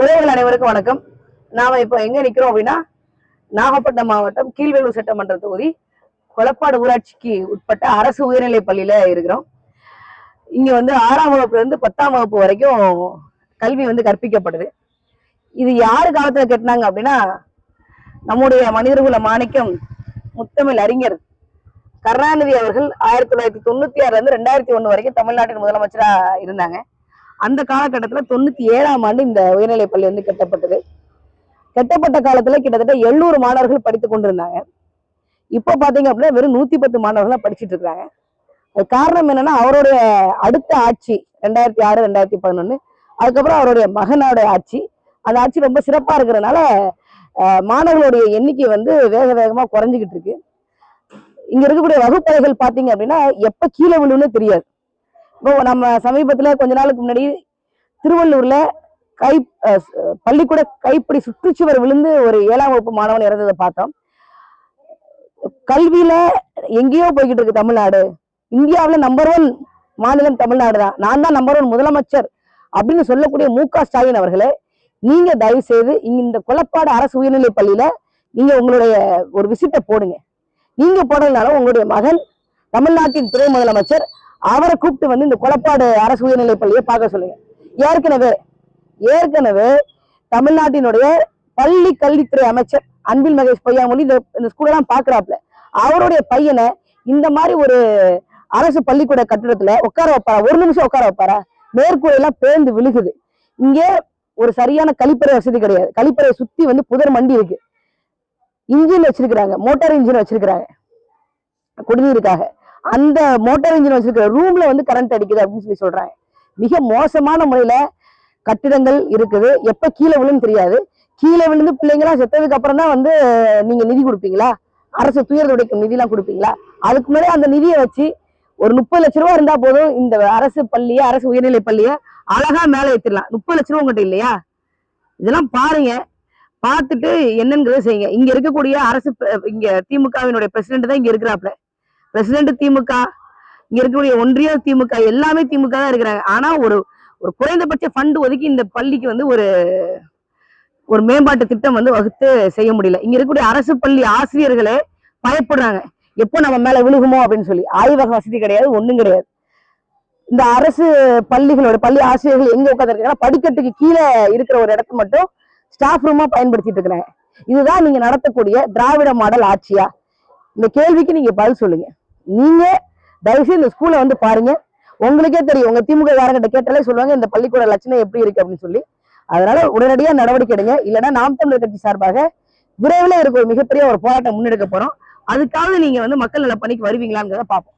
உறவுகள் அனைவருக்கும் வணக்கம். நாம இப்போ எங்க நிக்கிறோம் அப்படின்னா நாகப்பட்டினம் மாவட்டம் கீழ்வேலூர் சட்டமன்ற தொகுதி கொலப்பாடு ஊராட்சிக்கு உட்பட்ட அரசு உயர்நிலை பள்ளியில இருக்கிறோம். இங்க வந்து ஆறாம் வகுப்புல இருந்து பத்தாம் வகுப்பு வரைக்கும் கல்வி வந்து கற்பிக்கப்படுது. இது யாரு காலத்துல கட்டினாங்க அப்படின்னா நம்முடைய மனிதர்குல மாணிக்கம் முத்தமிழ் அறிஞர் கருணாநிதி அவர்கள் ஆயிரத்தி தொள்ளாயிரத்தி தொண்ணூத்தி ஆறுல இருந்து ரெண்டாயிரத்தி ஒண்ணு வரைக்கும் தமிழ்நாட்டின் முதலமைச்சரா இருந்தாங்க. அந்த காலகட்டத்தில் தொண்ணூற்றி ஏழாம் ஆண்டு இந்த உயர்நிலைப் பள்ளி வந்து கட்டப்பட்டது. கட்டப்பட்ட காலத்தில் கிட்டத்தட்ட எழுநூறு மாணவர்கள் படித்துக் கொண்டிருந்தாங்க. இப்போ பார்த்தீங்க அப்படின்னா வெறும் நூற்றி பத்து மாணவர்கள் தான் படிச்சுட்டு இருக்காங்க. அது காரணம் என்னன்னா அவருடைய அடுத்த ஆட்சி ரெண்டாயிரத்தி ஆறு ரெண்டாயிரத்தி பதினொன்று அதுக்கப்புறம் அவருடைய மகனோட ஆட்சி. அந்த ஆட்சி ரொம்ப சிறப்பாக இருக்கிறதுனால மாணவர்களுடைய எண்ணிக்கை வந்து வேக வேகமாக குறைஞ்சிக்கிட்டு இருக்கு. இங்கே இருக்கக்கூடிய வகுப்பறைகள் பார்த்தீங்க அப்படின்னா எப்போ கீழே விழுன்னு தெரியாது. இப்போ நம்ம சமீபத்தில் கொஞ்ச நாளுக்கு முன்னாடி திருவள்ளூரில் கை பள்ளிக்கூட கைப்பிடி சுற்றுச்சுவர் விழுந்து ஒரு ஏழாம் வகுப்பு மாணவன் இறந்ததை பார்த்தோம். கல்வியில எங்கேயோ போய்கிட்டு இருக்கு தமிழ்நாடு. இந்தியாவில் நம்பர் ஒன் மாநிலம் தமிழ்நாடு தான். நான் தான் நம்பர் ஒன் முதலமைச்சர் அப்படின்னு சொல்லக்கூடிய மு க ஸ்டாலின் அவர்களே நீங்க தயவு செய்து இங்க இந்த கொலப்பாடு அரசு உயர்நிலை பள்ளியில நீங்க உங்களுடைய ஒரு விசிட்டை போடுங்க. நீங்க போடுறதுனால உங்களுடைய மகன் தமிழ்நாட்டின் துணை முதலமைச்சர் அவரை கூப்பிட்டு வந்து இந்த கொலப்பாடு அரசு உயர்நிலை பள்ளியை பார்க்க சொல்லுங்க. ஏற்கனவே ஏற்கனவே தமிழ்நாட்டினுடைய பள்ளி கல்வித்துறை அமைச்சர் அன்பில் மகேஷ் பொய்யாமொழி இந்த இந்த ஸ்கூலெல்லாம் பாக்குறாப்ல அவருடைய பையனை இந்த மாதிரி ஒரு அரசு பள்ளிக்கூட கட்டிடத்துல உட்கார வைப்பாரா? ஒரு நிமிஷம் உட்கார வைப்பாரா? மேற்கூரையெல்லாம் பேர்ந்து விழுகுது. இங்கே ஒரு சரியான கழிப்பறை வசதி கிடையாது. கழிப்பறையை சுத்தி வந்து புதர் மண்டி இருக்கு. இன்ஜின் வச்சிருக்கிறாங்க. மோட்டார் இன்ஜின் வச்சிருக்கிறாங்க. குடிநீருக்காக. அந்த மோட்டார் இன்ஜின் வச்சிருக்கிற ரூம்ல வந்து கரண்ட் அடிக்குது அப்படின்னு சொல்லி சொல்றாங்க. மிக மோசமான முறையில கட்டிடங்கள் இருக்குது. எப்ப கீழே விழுன்னு தெரியாது. கீழே விழுந்து பிள்ளைங்களாம் செத்ததுக்கு அப்புறம் தான் வந்து நீங்க நிதி கொடுப்பீங்களா? அரசு துயர் துடைக்கும் நிதிலாம் கொடுப்பீங்களா? அதுக்கு முன்னாடி அந்த நிதியை வச்சு ஒரு முப்பது லட்ச ரூபா இருந்தா போதும் இந்த அரசு பள்ளியை அரசு உயர்நிலை பள்ளியை அழகா மேலே ஏத்திடலாம். முப்பது லட்ச ரூபா உங்ககிட்ட இல்லையா? இதெல்லாம் பாருங்க. பார்த்துட்டு என்னங்கிறத செய்யுங்க. இங்க இருக்கக்கூடிய அரசு இங்க திமுகவினுடைய பிரசிடென்ட் தான் இங்க இருக்கிறாப்ல பிரசிடென்ட் திமுக இங்க இருக்கக்கூடிய ஒன்றிய திமுக எல்லாமே திமுக தான் இருக்கிறாங்க. ஆனா ஒரு ஒரு குறைந்தபட்ச ஃபண்ட் ஒதுக்கி இந்த பள்ளிக்கு வந்து ஒரு ஒரு மேம்பாட்டு திட்டம் வந்து வகுத்து செய்ய முடியல. இங்க இருக்கக்கூடிய அரசு பள்ளி ஆசிரியர்களே பயப்படுறாங்க. எப்போ நம்ம மேல விழுகுமோ அப்படின்னு சொல்லி. ஆய்வக வசதி கிடையாது ஒண்ணும் கிடையாது. இந்த அரசு பள்ளிகளோட பள்ளி ஆசிரியர்கள் எங்க உட்காந்துருக்காங்கன்னா படிக்கட்டுக்கு கீழே இருக்கிற ஒரு இடத்த மட்டும் ஸ்டாஃப் ரூமா பயன்படுத்திட்டு இருக்கிறாங்க. இதுதான் நீங்க நடத்தக்கூடிய திராவிட மாடல் ஆட்சியா? இந்த கேள்விக்கு நீங்க பதில் சொல்லுங்க. நீங்க தயவுசெய்து இந்த ஸ்கூலை வந்து பாருங்க. உங்களுக்கே தெரியும். உங்க திமுக காரங்கிட்ட கேட்டாலே சொல்லுவாங்க இந்த பள்ளிக்கூட லட்சணம் எப்படி இருக்கு அப்படின்னு சொல்லி. அதனால உடனடியா நடவடிக்கை எடுங்க. இல்லைன்னா நாம் தமிழர் கட்சி சார்பாக விரைவில் இருக்க ஒரு மிகப்பெரிய ஒரு போராட்டம் முன்னெடுக்க போறோம். அதுக்காக நீங்க வந்து மக்கள் நல பணிக்கு வருவீங்களாங்கிறத பார்ப்போம்.